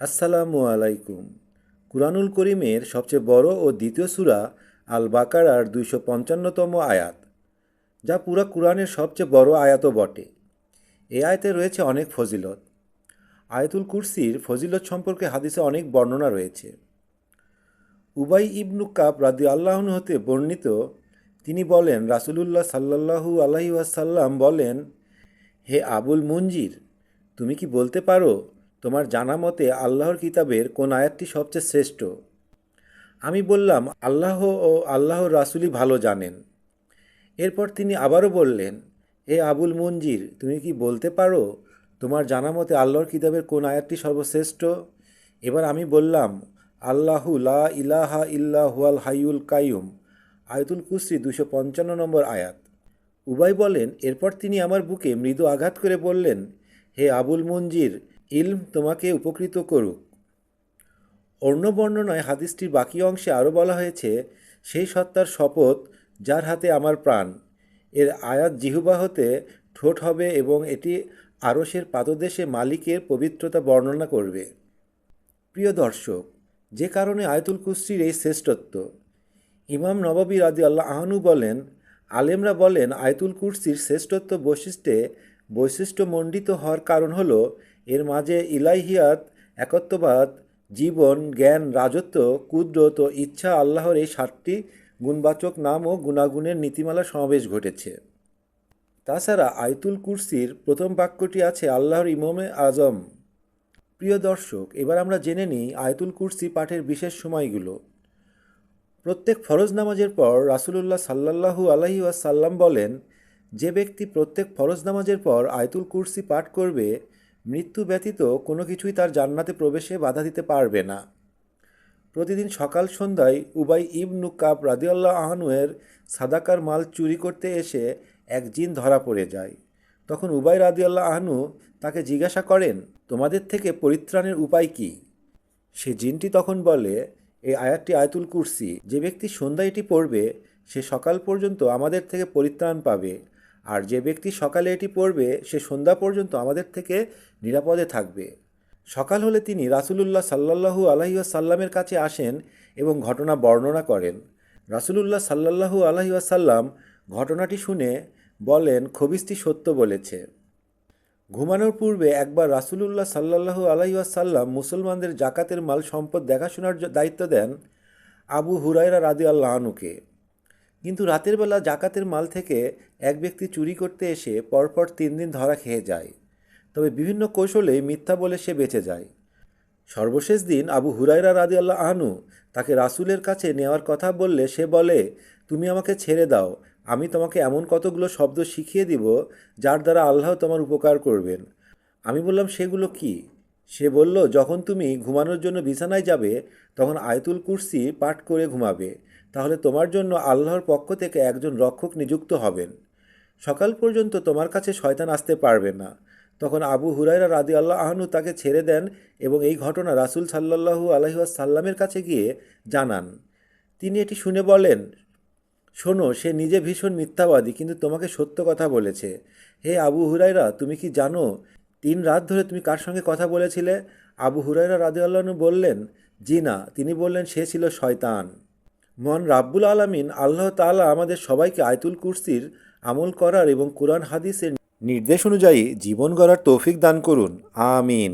আসসালামু আলাইকুম। কুরআনুল করিমের সবচেয়ে বড় ও দ্বিতীয় সূরা আল বাকারার দুইশো পঞ্চান্নতম আয়াত, যা পুরা কুরআনের সবচেয়ে বড় আয়াতও বটে। এই আয়াতে রয়েছে অনেক ফজিলত। আয়াতুল কুরসির ফজিলত সম্পর্কে হাদিসে অনেক বর্ণনা রয়েছে। উবাই ইবনু কাব রাদি আল্লাহন হতে বর্ণিত, তিনি বলেন, রাসূলুল্লাহ সাল্লাল্লাহু আলাইহি ওয়াসাল্লাম বলেন, হে আবুল মুনজির, তুমি কি বলতে পারো তোমার জানা মতে আল্লাহর কিতাবের কোন আয়াতটি সবচেয়ে শ্রেষ্ঠ? আমি বললাম, আল্লাহ ও আল্লাহর রাসূলই ভালো জানেন। এরপর তিনি আবারও বললেন হে আবুল মঞ্জির তুমি কি বলতে পারো তোমার জানা মতে আল্লাহর কিতাবের কোন আয়াতটি সর্বশ্রেষ্ঠ? এবার আমি বললাম, আল্লাহু লা ইলাহা ইল্লা হুয়াল হাইউল কাইয়ুম। আয়তুল কুসরি দুশো পঞ্চান্ন নম্বর আয়াত। উবাই বলেন, এরপর তিনি আমার বুকে মৃদু আঘাত করে বললেন, হে আবুল মঞ্জির ইলম তোমাকে উপকৃত করুক। অন্য বর্ণনায় হাদিসটির বাকি অংশে আরও বলা হয়েছে, সেই সত্তার শপথ যার হাতে আমার প্রাণ। এর আয়াত জিহুবা হতে ঠোঁট হবে এবং এটি আরসের পাদদেশে মালিকের পবিত্রতা বর্ণনা করবে। প্রিয় দর্শক, যে কারণে আয়তুল কুস্রির এই শ্রেষ্ঠত্ব। ইমাম নবাবী রাদি আল্লাহ আহনু বলেন, আলেমরা বলেন, আয়তুল কুরসির শ্রেষ্ঠত্ব বৈশিষ্ট্যে বৈশিষ্ট্যমণ্ডিত হওয়ার কারণ হল এর মাঝে ইলাহিয়াত, একত্ববাদ, জীবন, জ্ঞান, রাজত্ব, কুদরত ও ইচ্ছা আল্লাহর এই সাতটি গুণবাচক নাম ও গুণাগুণের নীতিমালা সমাবেশ ঘটেছে। তাছাড়া আয়তুল কুরসির প্রথম বাক্যটি আছে আল্লাহর ইমামে আজম। প্রিয় দর্শক, এবার আমরা জেনে নিই আয়তুল কুরসি পাঠের বিশেষ সময়গুলো। প্রত্যেক ফরজ নামাজের পর রাসুলুল্লাহ সাল্লাল্লাহু আলহি ওয়াসাল্লাম বলেন, যে ব্যক্তি প্রত্যেক ফরজ নামাজের পর আয়তুল কুরসি পাঠ করবে মৃত্যু ব্যতীত কোনো কিছুই তার জান্নাতে প্রবেশে বাধা দিতে পারবে না। প্রতিদিন সকাল সন্ধ্যায় উবাই ইবনু কাব রাদিউল্লাহ আহনুয়ের সাদাকার মাল চুরি করতে এসে এক জিন ধরা পড়ে যায়। তখন উবাই রাদিউল্লাহ আহনু তাকে জিজ্ঞাসা করেন, তোমাদের থেকে পরিত্রাণের উপায় কি? সে জিনটি তখন বলে এই আয়াতটি আয়াতুল কুরসি। যে ব্যক্তি সন্ধ্যায় এটি পড়বে, সে সকাল পর্যন্ত আমাদের থেকে পরিত্রাণ পাবে। আর যে ব্যক্তি সকালে এটি পড়বে, সে সন্ধ্যা পর্যন্ত আমাদের থেকে নিরাপদে থাকবে। সকাল হলে তিনি রাসুলুল্লাহ সাল্লাহু আলহিউসাল্লামের কাছে আসেন এবং ঘটনা বর্ণনা করেন। রাসুলুল্লাহ সাল্লাহু আলহিউসাল্লাম ঘটনাটি শুনে বলেন, খবিসটি সত্য বলেছে। ঘুমানোর পূর্বে একবার রাসুলুল্লাহ সাল্লাহু আলহিউসাল্লাম মুসলমানদের জাকাতের মাল সম্পদ দেখাশোনার দায়িত্ব দেন আবু হুরাইরা রাদি আল্লাহনুকে কিন্তু রাতের বেলা জাকাতের মাল থেকে এক ব্যক্তি চুরি করতে এসে পরপর তিন দিন ধরা খেয়ে যায়। তবে বিভিন্ন কৌশলে মিথ্যা বলে সে বেঁচে যায়। সর্বশেষ দিন আবু হুরাইরা রাদি আল্লাহ আহনু তাকে রাসুলের কাছে নেওয়ার কথা বললে সে বলে, তুমি আমাকে ছেড়ে দাও, আমি তোমাকে এমন কতগুলো শব্দ শিখিয়ে দিব যার দ্বারা আল্লাহ তোমার উপকার করবেন। আমি বললাম, সেগুলো কি? সে বলল, যখন তুমি ঘুমানোর জন্য বিছানায় যাবে, তখন আয়তুল কুরসি পাঠ করে ঘুমাবে। তাহলে তোমার জন্য আল্লাহর পক্ষ থেকে একজন রক্ষক নিযুক্ত হবেন। সকাল পর্যন্ত তোমার কাছে শয়তান আসতে পারবে না। তখন আবু হুরাইরা রাদি আল্লাহ আহনু তাকে ছেড়ে দেন এবং এই ঘটনা রাসুল সাল্লাহু আলহিসাল্লামের কাছে গিয়ে জানান। তিনি এটি শুনে বলেন, শোনো, সে নিজে ভীষণ মিথ্যাবাদী, কিন্তু তোমাকে সত্য কথা বলেছে। হে আবু হুরাইরা তুমি কি জানো, তিন রাত ধরে তুমি কার সঙ্গে কথা বলেছিলে? আবু হুরাইরা রাদি আল্লাহনু বললেন, জি না। তিনি বললেন, সে ছিল শয়তান। মন রাব্বুল আলমিন আল্লাহ তালা আমাদের সবাইকে আয়তুল কুরসির আমল করার এবং কোরআন হাদিসের নির্দেশ অনুযায়ী জীবন গড়ার তৌফিক দান করুন। আমিন।